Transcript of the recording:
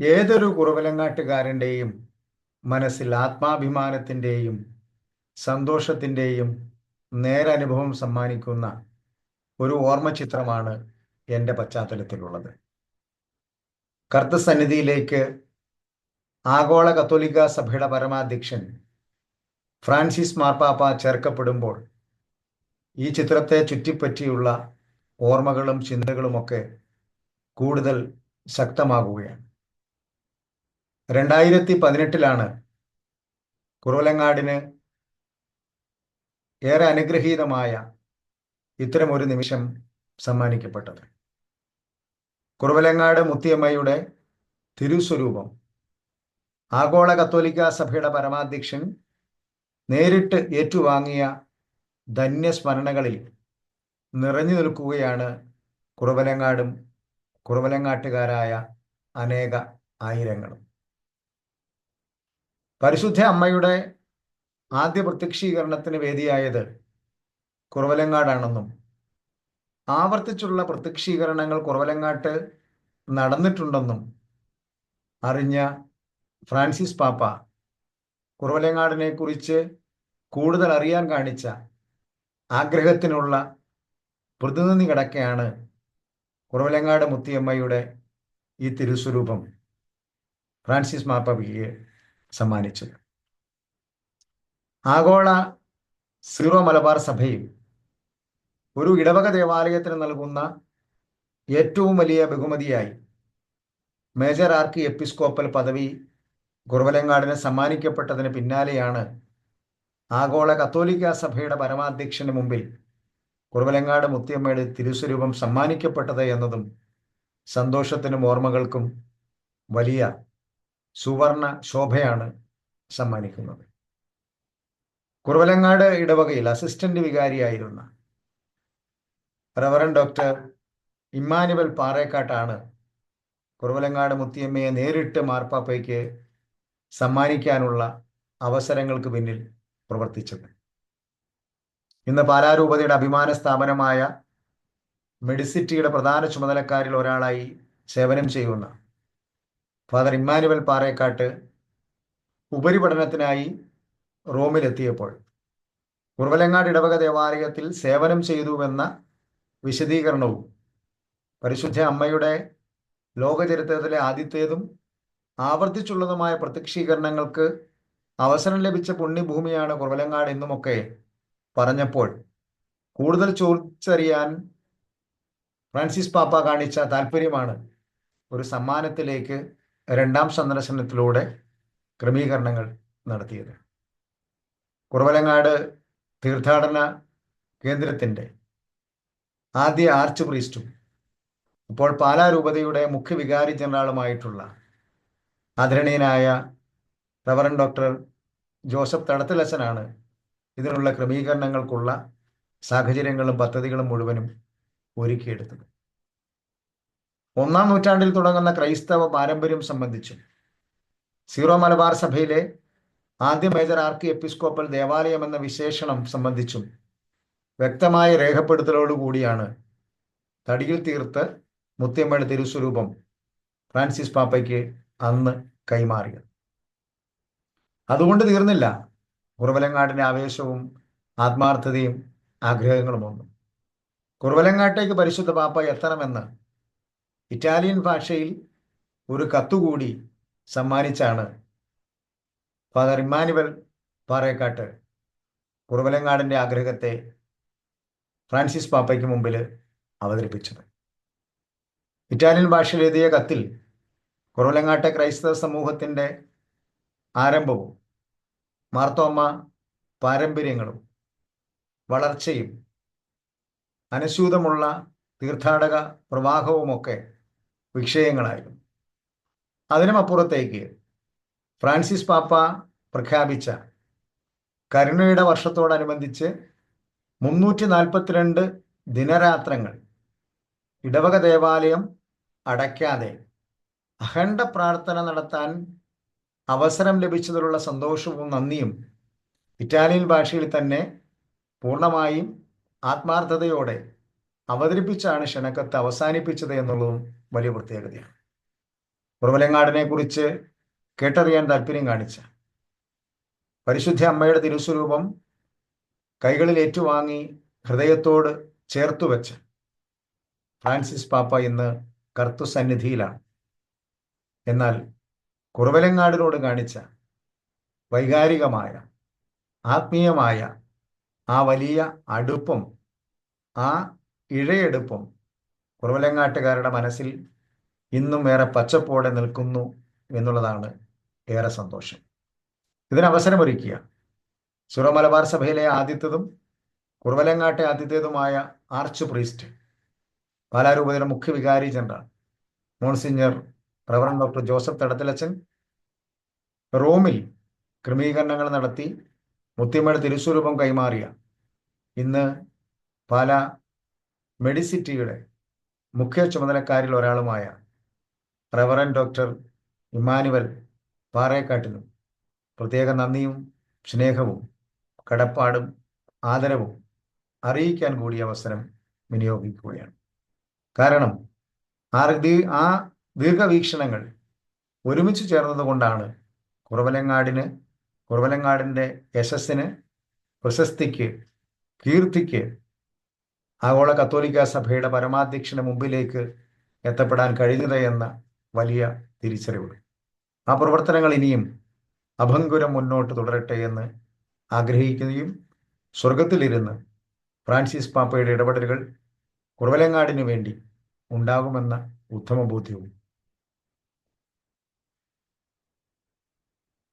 ഏതൊരു കുറവിലങ്ങാട്ടുകാരന്റെയും മനസ്സിൽ ആത്മാഭിമാനത്തിന്റെയും സന്തോഷത്തിന്റെയും നേരനുഭവം സമ്മാനിക്കുന്ന ഒരു ഓർമ്മചിത്രമാണ് എന്റെ പശ്ചാത്തലത്തിലുള്ളത്. കർത്തസന്നിധിയിലേക്ക് ആഗോള കത്തോലിക്ക സഭയുടെ പരമാധ്യക്ഷൻ ഫ്രാൻസിസ് മാർപ്പാപ്പ ചേർക്കപ്പെടുമ്പോൾ ഈ ചിത്രത്തെ ചുറ്റിപ്പറ്റിയുള്ള ഓർമ്മകളും ചിന്തകളുമൊക്കെ കൂടുതൽ ശക്തമാകുകയാണ്. രണ്ടായിരത്തി പതിനെട്ടിലാണ് കുറവലങ്ങാടിന് ഏറെ അനുഗ്രഹീതമായ ഇത്തരമൊരു നിമിഷം സമ്മാനിക്കപ്പെട്ടത്. കുറവലങ്ങാട് മുത്തിയമ്മയുടെ തിരുസ്വരൂപം. ആഗോള കത്തോലിക്ക സഭയുടെ പരമാധ്യക്ഷൻ നേരിട്ട് ഏറ്റുവാങ്ങിയ ധന്യസ്മരണകളിൽ നിറഞ്ഞു നിൽക്കുകയാണ് കുറവലങ്ങാടും കുറവലങ്ങാട്ടുകാരായ അനേക ആയിരങ്ങളും. പരിശുദ്ധ അമ്മയുടെ ആദ്യ പ്രത്യക്ഷീകരണത്തിന് വേദിയായത് കുറവലങ്ങാടാണെന്നും ആവർത്തിച്ചുള്ള പ്രത്യക്ഷീകരണങ്ങൾ കുറവലങ്ങാട്ട് നടന്നിട്ടുണ്ടെന്നും അറിഞ്ഞ ഫ്രാൻസിസ് പാപ്പ കുറവലങ്ങാടിനെ കുറിച്ച് കൂടുതൽ അറിയാൻ കാണിച്ച ആഗ്രഹത്തിനുള്ള പ്രതിനിധി കിടക്കയാണ് കുറവലങ്ങാട് മുത്തിയമ്മയുടെ ഈ തിരുസ്വരൂപം. ഫ്രാൻസിസ് മാപ്പയ്ക്ക് സമ്മാനിച്ചത്. ആഗോള സീറോ മലബാർ സഭയിൽ ഒരു ഇടവക ദേവാലയത്തിന് നൽകുന്ന ഏറ്റവും വലിയ ബഹുമതിയായി മേജർ ആർക്കി എപ്പിസ്കോപ്പൽ പദവി കുറവലങ്ങാടിന് സമ്മാനിക്കപ്പെട്ടതിന് പിന്നാലെയാണ് ആഗോള കത്തോലിക്ക സഭയുടെ പരമാധ്യക്ഷന് മുമ്പിൽ കുറവലങ്ങാട് മുത്തിയമ്മയുടെ തിരുസ്വരൂപം സമ്മാനിക്കപ്പെട്ടത് എന്നതും സന്തോഷത്തിനും ഓർമ്മകൾക്കും വലിയ സുവർണ ശോഭയാണ് സമ്മാനിക്കുന്നത്. കുറവലങ്ങാട് ഇടവകയിൽ അസിസ്റ്റന്റ് വികാരിയായിരുന്ന റവറൻ ഡോക്ടർ ഇമ്മാനുവൽ പാറേക്കാട്ടാണ് കുറവലങ്ങാട് മുത്തിയമ്മയെ നേരിട്ട് മാർപ്പാപ്പയ്ക്ക് സമ്മാനിക്കാനുള്ള അവസരങ്ങൾക്ക് പിന്നിൽ പ്രവർത്തിച്ചത്. ഇന്ന് പാലാരൂപതയുടെ അഭിമാന സ്ഥാപനമായ മെഡിസിറ്റിയുടെ പ്രധാന ചുമതലക്കാരിൽ ഒരാളായി സേവനം ചെയ്യുന്ന ഫാദർ ഇമ്മാനുവൽ പാറേക്കാട്ട് ഉപരിപഠനത്തിനായി റോമിലെത്തിയപ്പോൾ കുറവലങ്ങാട് ഇടവക ദേവാലയത്തിൽ സേവനം ചെയ്തുവെന്ന വിശദീകരണവും പരിശുദ്ധ അമ്മയുടെ ലോകചരിത്രത്തിലെ ആദ്യത്തേതും ആവർത്തിച്ചുള്ളതുമായ പ്രത്യക്ഷീകരണങ്ങൾക്ക് അവസരം ലഭിച്ച പുണ്യഭൂമിയാണ് കുറവലങ്ങാട് എന്നുമൊക്കെ പറഞ്ഞപ്പോൾ കൂടുതൽ ചോദിച്ചറിയാൻ ഫ്രാൻസിസ് പാപ്പ കാണിച്ച താല്പര്യമാണ് ഒരു സമ്മാനത്തിലേക്ക് രണ്ടാം സന്ദർശനത്തിലൂടെ ക്രമീകരണങ്ങൾ നടത്തിയത്. കുറവലങ്ങാട് തീർത്ഥാടന കേന്ദ്രത്തിന്റെ ആദ്യ ആർച്ച് പ്രീസ്റ്റും ഇപ്പോൾ പാലാരൂപതയുടെ മുഖ്യ വികാരി ജനറാളുമായിട്ടുള്ള ആദരണീയനായ റവറൻ ഡോക്ടർ ജോസഫ് തടത്തിലച്ചനാണ് ഇതിനുള്ള ക്രമീകരണങ്ങൾക്കുള്ള സാഹചര്യങ്ങളും പദ്ധതികളും മുഴുവനും ഒരുക്കിയെടുത്തത്. ഒന്നാം നൂറ്റാണ്ടിൽ തുടങ്ങുന്ന ക്രൈസ്തവ പാരമ്പര്യം സംബന്ധിച്ചും സീറോ മലബാർ സഭയിലെ ആദ്യ മേജർ ആർക്ക് എപ്പിസ്കോപ്പൽ ദേവാലയം എന്ന വിശേഷണം സംബന്ധിച്ചും വ്യക്തമായ രേഖപ്പെടുത്തലോടുകൂടിയാണ് തടിയിൽ തീർത്ത് മുത്തിയമ്മയുടെ തിരുസ്വരൂപം ഫ്രാൻസിസ് പാപ്പയ്ക്ക് അന്ന് കൈമാറിയത്. അതുകൊണ്ട് തീർന്നില്ല. കുറവലങ്ങാടിന്റെ ആവേശവും ആത്മാർത്ഥതയും ആഗ്രഹങ്ങളും ഒന്നും. കുറവലങ്ങാട്ടേക്ക് പരിശുദ്ധ പാപ്പ എത്തണമെന്ന് ഇറ്റാലിയൻ ഭാഷയിൽ ഒരു കത്തുകൂടി സമ്മാനിച്ചാണ് ഫാദർ ഇമ്മാനുവൽ പാറേക്കാട്ട് കുറവലങ്ങാടിന്റെ ആഗ്രഹത്തെ ഫ്രാൻസിസ് പാപ്പയ്ക്ക് മുമ്പിൽ അവതരിപ്പിച്ചത്. ഇറ്റാലിയൻ ഭാഷയിൽ എഴുതിയ കത്തിൽ കുറവലങ്ങാട്ടെ ക്രൈസ്തവ സമൂഹത്തിന്റെ ആരംഭവും മാർത്തോമ്മ പാരമ്പര്യങ്ങളും വളർച്ചയും അനുസ്യൂതമുള്ള തീർത്ഥാടക പ്രവാഹവുമൊക്കെ വിഷയങ്ങളായിരുന്നു. അതിനുമപ്പുറത്തേക്ക് ഫ്രാൻസിസ് പാപ്പ പ്രഖ്യാപിച്ച കരുണയുടെ വർഷത്തോടനുബന്ധിച്ച് മുന്നൂറ്റി നാൽപ്പത്തിരണ്ട് ദിനരാത്രങ്ങൾ ഇടവക ദേവാലയം അടയ്ക്കാതെ അഖണ്ഡ പ്രാർത്ഥന നടത്താൻ അവസരം ലഭിച്ചതിലുള്ള സന്തോഷവും നന്ദിയും ഇറ്റാലിയൻ ഭാഷയിൽ തന്നെ പൂർണമായും ആത്മാർത്ഥതയോടെ അവതരിപ്പിച്ചാണ് ക്ഷണക്കത്ത് അവസാനിപ്പിച്ചത് എന്നുള്ളതും വലിയ പ്രത്യേകതയാണ്. കുറുമലങ്ങാടിനെ കുറിച്ച് കേട്ടറിയാൻ താല്പര്യം കാണിച്ച പരിശുദ്ധ അമ്മയുടെ തിരുസ്വരൂപം കൈകളിൽ ഏറ്റുവാങ്ങി ഹൃദയത്തോട് ചേർത്തു വെച്ച ഫ്രാൻസിസ് പാപ്പ ഇന്ന് കർത്തു സന്നിധിയിലാണ് എന്നാൽ കുറവലങ്ങാടിനോട് കാണിച്ച വൈകാരികമായ ആത്മീയമായ ആ വലിയ അടുപ്പം ആ ഇഴയെടുപ്പം കുറവലങ്ങാട്ടുകാരുടെ മനസ്സിൽ ഇന്നും ഏറെ പച്ചപ്പോടെ നിൽക്കുന്നു എന്നുള്ളതാണ് ഏറെ സന്തോഷം. ഇതിന് അവസരമൊരുക്കിയ സുറ മലബാർ സഭയിലെ ആദ്യത്തതും കുറവലങ്ങാട്ടെ ആദ്യത്തേതുമായ ആർച്ച് പ്രീസ്റ്റ് പാലാരൂപതയുടെ മുഖ്യ വികാരി general monsignor reverend doctor Joseph തടത്തിലച്ചൻ റോമിൽ ക്രമീകരണങ്ങൾ നടത്തി മുത്തിയമ്മയുടെ തിരുസ്വരൂപം കൈമാറിയ ഇന്ന് പാല മെഡിസിറ്റിയുടെ മുഖ്യ ചുമതലക്കാരിൽ ഒരാളുമായ റവറൻ ഡോക്ടർ ഇമാനുവൽ പാറേക്കാട്ടിനും പ്രത്യേക നന്ദിയും സ്നേഹവും കടപ്പാടും ആദരവും അറിയിക്കാൻ കൂടിയ അവസരം വിനിയോഗിക്കുകയാണ്. കാരണം ആ ദീർഘവീക്ഷണങ്ങൾ ഒരുമിച്ച് ചേർന്നതുകൊണ്ടാണ് കുറവലങ്ങാടിന് കുറവലങ്ങാടിന്റെ യശസ്സിന് പ്രശസ്തിക്ക് കീർത്തിക്ക് ആഗോള കത്തോലിക്ക സഭയുടെ പരമാധ്യക്ഷന് മുമ്പിലേക്ക് എത്തപ്പെടാൻ കഴിഞ്ഞത് എന്ന വലിയ തിരിച്ചറിവ് ആ പ്രവർത്തനങ്ങൾ ഇനിയും അഭംഗുരം മുന്നോട്ട് തുടരട്ടെ എന്ന് ആഗ്രഹിക്കുകയും സ്വർഗത്തിലിരുന്ന് ഫ്രാൻസിസ് പാപ്പയുടെ ഇടപെടലുകൾ കുറവലങ്ങാടിനു വേണ്ടി ഉണ്ടാകുമെന്ന ഉത്തമ ബോധ്യവും